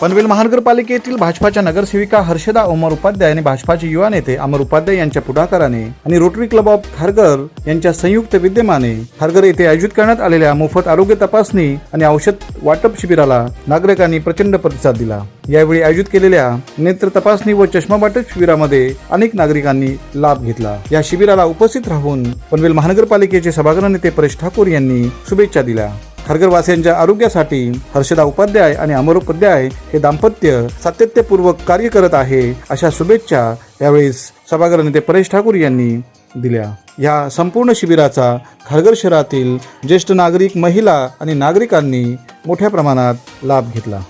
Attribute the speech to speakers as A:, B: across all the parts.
A: पनवेल महानगरपालिकेतील भाजपाच्या नगरसेविका हर्षदा ओमर उपाध्याय आणि भाजपाचे युवा नेते अमर उपाध्याय यांच्या पुढाकाराने आणि रोटरी क्लब ऑफ खारघर यांच्या संयुक्त विद्यमाने खारघर येथे आयोजित करण्यात आलेल्या मोफत आरोग्य तपासणी आणि औषध वाटप शिबिराला नागरिकांनी प्रचंड प्रतिसाद दिला. यावेळी आयोजित केलेल्या नेत्र तपासणी व चष्मा वाटप शिबिरामध्ये अनेक नागरिकांनी लाभ घेतला. या शिबिराला उपस्थित राहून पनवेल महानगरपालिकेचे सभागृह नेते परेश ठाकूर यांनी शुभेच्छा दिल्या. खारघरवासियांच्या आरोग्यासाठी हर्षदा उपाध्याय आणि अमर उपाध्याय हे दाम्पत्य सातत्यपूर्वक कार्य करत आहे अशा शुभेच्छा यावेळेस सभागृह नेते परेश ठाकूर यांनी दिल्या. या संपूर्ण शिबिराचा खारघर शहरातील ज्येष्ठ नागरिक महिला आणि नागरिकांनी मोठ्या प्रमाणात लाभ घेतला.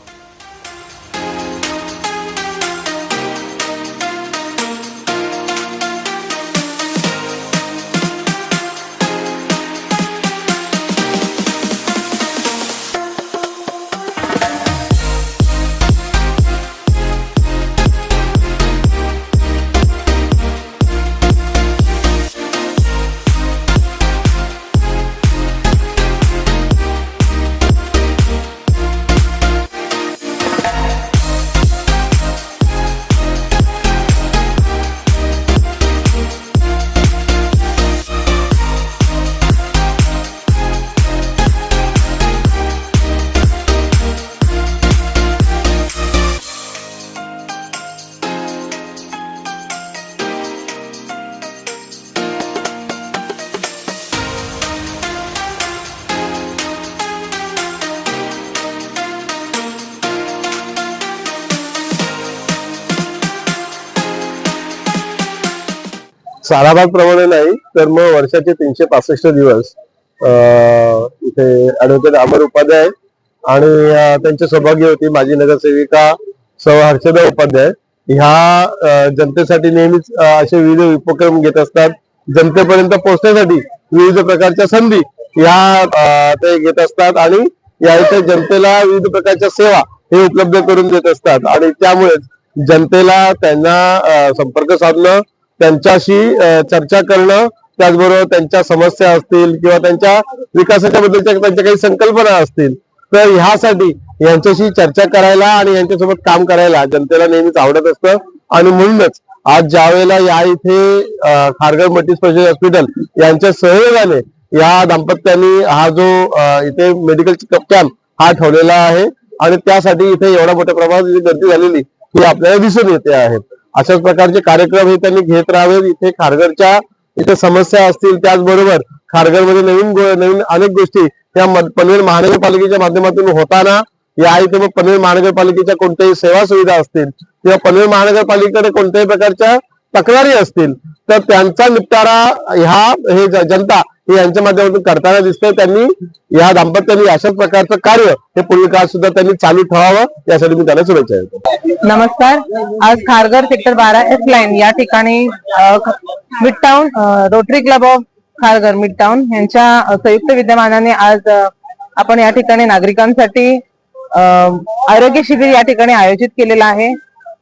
B: साराभाग प्रमाणे नाही तर मग वर्षाचे तीनशे पासष्ट दिवस इथे ऍडव्होकेट अमर उपाध्याय आणि त्यांची सौभाग्य होती माजी नगरसेविका सौ हर्षदा उपाध्याय. ह्या जनतेसाठी नेहमीच असे विविध उपक्रम घेत असतात. जनतेपर्यंत पोहोचण्यासाठी विविध प्रकारच्या संधी ह्या ते घेत असतात आणि या इथे जनतेला विविध प्रकारच्या सेवा हे उपलब्ध करून देत असतात. आणि त्यामुळेच जनतेला त्यांना संपर्क साधणं त्यांच्याशी चर्चा करणं त्याचबरोबर त्यांच्या समस्या असतील किंवा त्यांच्या विकासाच्या बद्दलच्या त्यांच्या काही संकल्पना असतील तर ह्यासाठी यांच्याशी चर्चा करायला आणि यांच्यासोबत काम करायला जनतेला नेहमीच आवडत असतं. आणि म्हणूनच आज ज्या वेळेला या इथे अं, खारघर मल्टी स्पेशल हॉस्पिटल यांच्या सहयोगाने या दाम्पत्यांनी हा जो इथे मेडिकल चेकअप कॅम्प हा ठेवलेला आहे आणि त्यासाठी इथे एवढ्या मोठ्या प्रमाणात गर्दी झालेली ही आपल्याला दिसून येते आहे. अशाच प्रकारचे कार्यक्रम हे त्यांनी घेत राहावेत. इथे खारघरच्या इथे समस्या असतील त्याचबरोबर खारघरमध्ये नवीन नवीन अनेक गोष्टी या पनवेल महानगरपालिकेच्या माध्यमातून होताना या इथे मग पनवेल महानगरपालिकेच्या कोणत्याही सेवा सुविधा असतील किंवा पनवेल महानगरपालिकेकडे कोणत्याही प्रकारच्या तक्रारी असतील तर त्यांचा निपटारा ह्या हे जनता हे यांच्या माध्यमातून करताना दिसतंय. त्यांनी या दाम्पत्यांनी अशाच प्रकारचं कार्य हे पुढील काळात सुद्धा त्यांनी चालू ठेवावं यासाठी मी त्यांना शुभेच्छा देतो.
C: नमस्कार. आज खारघर सेक्टर बारा एस लाईन या ठिकाणी mid town Rotary club of Kharghar mid town यांच्या संयुक्त विद्यमानाने आज आपण या ठिकाणी नागरिकांसाठी आरोग्य शिबिर या ठिकाणी आयोजित केलेलं आहे.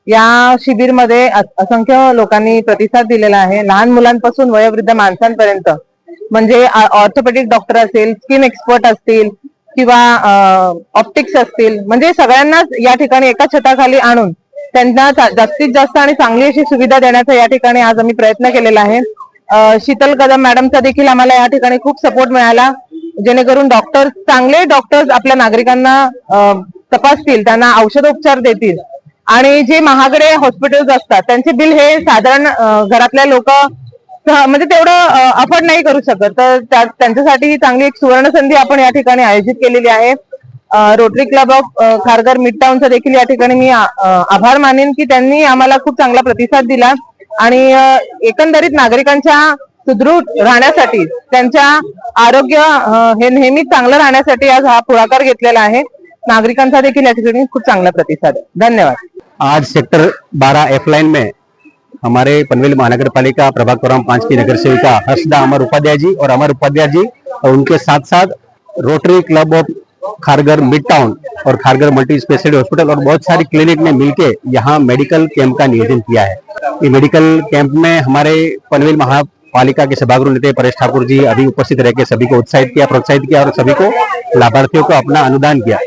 C: या शिबिरमध्ये असंख्य लोकांनी प्रतिसाद दिलेला आहे. लहान मुलांपासून वयोवृद्ध माणसांपर्यंत म्हणजे ऑर्थोपेडिक डॉक्टर असेल स्किन एक्सपर्ट असतील किंवा ऑप्टिक्स असतील म्हणजे सगळ्यांनाच या ठिकाणी एका छताखाली आणून त्यांना जास्तीत जास्त आणि चांगली अशी सुविधा देण्याचा या ठिकाणी आज आम्ही प्रयत्न केलेला आहे. शीतल कदम मॅडमचा देखील आम्हाला या ठिकाणी खूप सपोर्ट मिळाला जेणेकरून डॉक्टर चांगले डॉक्टर्स आपल्या नागरिकांना तपासतील त्यांना औषधोपचार देतील. आणि जे महागडे हॉस्पिटल्स असतात त्यांचे बिल हे साधारण घरातल्या लोक म्हणजे तेवढं अफोर्ड नाही करू शकत. तर त्यांच्यासाठी ही चांगली एक सुवर्ण संधी आपण या ठिकाणी आयोजित केलेली आहे. Rotary club of Kharghar mid टाउनचा देखील या ठिकाणी मी आभार मानेन की त्यांनी आम्हाला खूप चांगला प्रतिसाद दिला. आणि एकंदरीत नागरिकांच्या सुदृढ राहण्यासाठी त्यांच्या आरोग्य हे नेहमी चांगलं राहण्यासाठी आज हा पुढाकार घेतलेला आहे. नागरिकांचा देखील या ठिकाणी खूप चांगला प्रतिसाद आहे. धन्यवाद.
D: आज सेक्टर 12 एफ लाइन में हमारे पनवेल महानगर पालिका प्रभाग पाँच की नगर सेविका हर्षदा अमर उपाध्याय जी और अमर उपाध्याय जी और उनके साथ साथ Rotary club of Kharghar mid town और खारगर मल्टी स्पेशलिटी हॉस्पिटल और बहुत सारी क्लिनिक ने मिलकर यहाँ मेडिकल कैंप का नियोजन किया है। ये मेडिकल कैंप में हमारे पनवेल महापालिका के सभागृह नेता परेश ठाकुर जी अभी उपस्थित रह के सभी को उत्साहित किया, प्रोत्साहित किया और सभी को लाभार्थियों को अपना अनुदान किया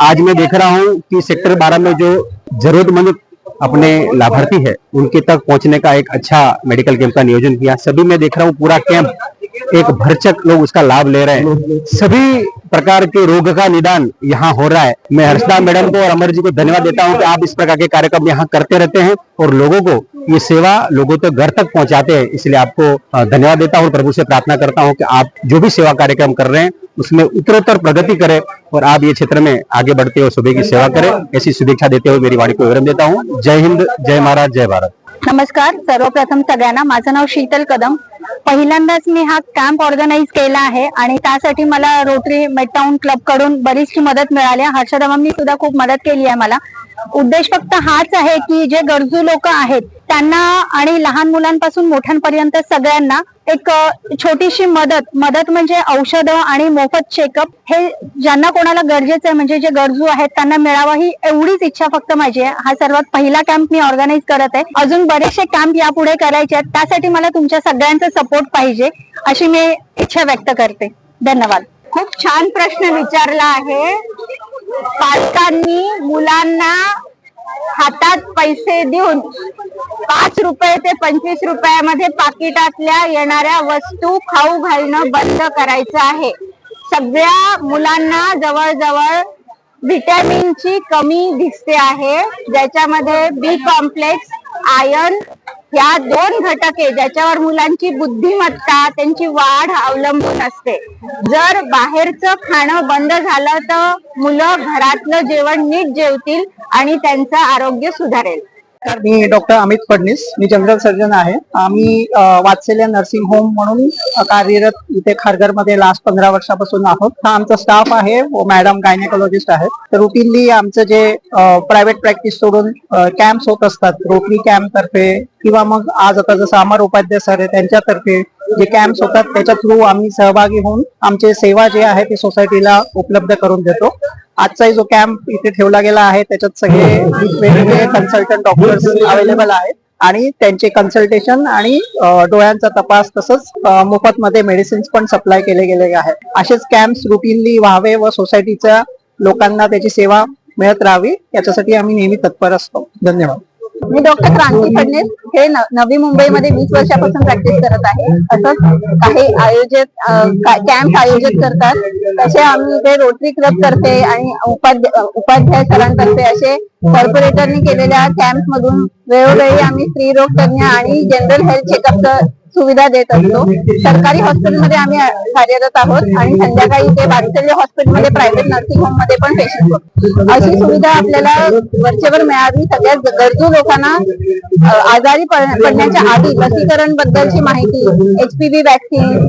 D: आज मैं देख रहा हूँ कि सेक्टर 12 में जो जरूरतमंद अपने लाभार्थी है, उनके तक पहुँचने का एक अच्छा मेडिकल कैंप का नियोजन किया। सभी मैं देख रहा हूँ, पूरा कैंप एक भरचक लोग उसका लाभ ले रहे हैं। सभी प्रकार के रोग का निदान यहाँ हो रहा है। मैं हर्षदा मैडम को और अमर जी को धन्यवाद देता हूँ कि आप इस प्रकार के कार्यक्रम यहाँ करते रहते हैं और लोगों को ये सेवा लोगों तक, घर तक पहुँचाते हैं। इसलिए आपको धन्यवाद देता हूँ प्रभु से प्रार्थना करता हूँ कि आप जो भी सेवा कार्यक्रम कर रहे हैं उसमें उत्तरोत्तर प्रगति करे और आप ये क्षेत्र में आगे बढ़ते हुए सुबह की सेवा करें ऐसी शुभेच्छा देते हुए मेरी वाणी को विराम देता हूँ। जय हिंद जय महाराज जय भारत।
E: नमस्कार सर्वप्रथम सगळ्यांना माझं नाव शीतल कदम. पहिल्यांदाच मी हा कॅम्प ऑर्गनाईज केला आहे आणि त्यासाठी मला रोटरी मेटाऊन क्लबकडून बरीचशी मदत मिळाली हर्षदमांनी सुद्धा खूप मदत केली आहे मला. उद्देश फक्त हाच आहे की जे गरजू लोक आहेत त्यांना आणि लहान मुलांपासून मोठ्यांपर्यंत सगळ्यांना एक छोटीशी मदत मदत म्हणजे औषधं आणि मोफत चेकअप हे ज्यांना कोणाला गरजेचं आहे म्हणजे जे गरजू आहेत त्यांना मिळावं ही एवढीच इच्छा फक्त माझी आहे. हा सर्वात पहिला कॅम्प मी ऑर्गनाईज करत आहे. अजून बरेचसे कॅम्प यापुढे करायचे आहेत. त्यासाठी मला तुमच्या सगळ्यांचा सपोर्ट पाहिजे अशी मी इच्छा व्यक्त करते. धन्यवाद. खूप छान प्रश्न विचारला आहे. पालकांनी मुलांना हातात पैसे देऊन पाच रुपये ते पंचवीस रुपयामध्ये पाकिटातल्या येणाऱ्या वस्तू खाऊ घालणं बंद करायचं आहे. सगळ्या मुलांना जवळजवळ व्हिटॅमिनची कमी दिसते आहे. ज्याच्यामध्ये बी कॉम्प्लेक्स आयर्न ह्या दोन घटक आहे ज्याच्यावर मुलांची बुद्धिमत्ता त्यांची वाढ अवलंबून असते. जर बाहेरचं खाणं बंद झालं तर मुलं घरातलं जेवण नीट जेवतील आणि त्यांचं आरोग्य सुधारेल.
F: नमस्कार, मी डॉक्टर अमित फडणीस. मी जनरल सर्जन आहे. आम्ही वाचलेल्या नर्सिंग होम म्हणून कार्यरत इथे खारघरमध्ये लास्ट पंधरा वर्षापासून आहोत. हा आमचा स्टाफ आहे. व मॅडम गायनेकोलॉजिस्ट आहेत. तर रुटीनली आमचं जे प्रायव्हेट प्रॅक्टिस सोडून कॅम्प्स होत असतात रोटरी कॅम्प तर्फे किंवा मग आज आता जसं अमर उपाध्याय सर आहे त्यांच्यातर्फे जे कॅम्प्स होतात त्याच्या थ्रू आम्ही सहभागी होऊन आमचे सेवा जे आहे ते सोसायटीला उपलब्ध करून देतो. आजचा जो कॅम्प इथे ठेवला गेला आहे त्याच्यात सगळे वेगवेगळे कन्सल्टंट डॉक्टर्स अवेलेबल आहेत. आणि त्यांचे कन्सल्टेशन आणि डोळ्यांचा तपास तसंच मोफत मध्ये मेडिसिन्स पण सप्लाय केले गेले आहेत. असेच कॅम्प्स रुटीनली व्हावे व सोसायटीच्या लोकांना त्याची सेवा मिळत राहावी याच्यासाठी आम्ही नेहमी तत्पर असतो. धन्यवाद.
E: मी डॉक्टर क्रांती फडणीस हे नवी मुंबईमध्ये वीस वर्षापासून प्रॅक्टिस करत आहे. असंच काही आयोजित कॅम्प आयोजित करतात. तसे आम्ही इथे रोटरी क्लब तर्फे आणि उपाध्याय उपाध्याय सरांतर्फे असे कॉर्पोरेटरनी केलेल्या कॅम्प मधून वेळोवेळी आम्ही स्त्री रोग तज्ञ आणि जनरल हेल्थ चेकअपचं सुविधा देत असतो. सरकारी हॉस्पिटलमध्ये आम्ही कार्यरत आहोत आणि संध्याकाळी ते वात्सल्य हॉस्पिटलमध्ये प्रायव्हेट नर्सिंग होममध्ये पण पेशंट होतो. अशी सुविधा आपल्याला वरचेवर मिळावी. सगळ्या गरजू लोकांना आजारी पड- पडण्याच्या आधी लसीकरण बद्दलची माहिती एचपीव्ही वॅक्सिन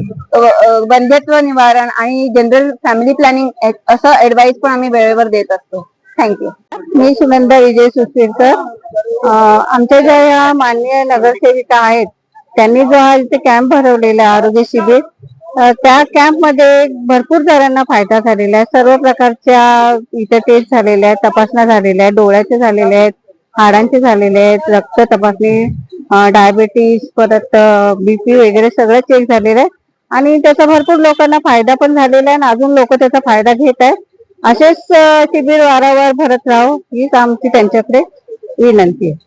E: बंध्यत्व निवारण आणि जनरल फॅमिली प्लॅनिंग असं ऍडवाइस पण आम्ही वेळेवर देत असतो. थँक्यू मी सुनंदा विजय सुस्तीरकर आमच्या ज्या या माननीय नगरसेविका आहेत त्यांनी जो हा इथे कॅम्प भरवलेला आहे, आरोग्य शिबिर. त्या कॅम्पमध्ये भरपूर जणांना फायदा झालेला आहे. सर्व प्रकारच्या इथे टेस्ट झालेल्या आहेत तपासण्या झालेल्या आहेत डोळ्याचे झालेले आहेत हाडांचे झालेले आहेत रक्त तपासणी डायबिटीस परत बीपी वगैरे सगळं चेक झालेलं आहे. आणि त्याचा भरपूर लोकांना फायदा पण झालेला आहे आणि अजून लोक त्याचा फायदा घेत आहेत. असेच शिबिर वारंवार भरत राहो हीच आमची त्यांच्याकडे विनंती आहे.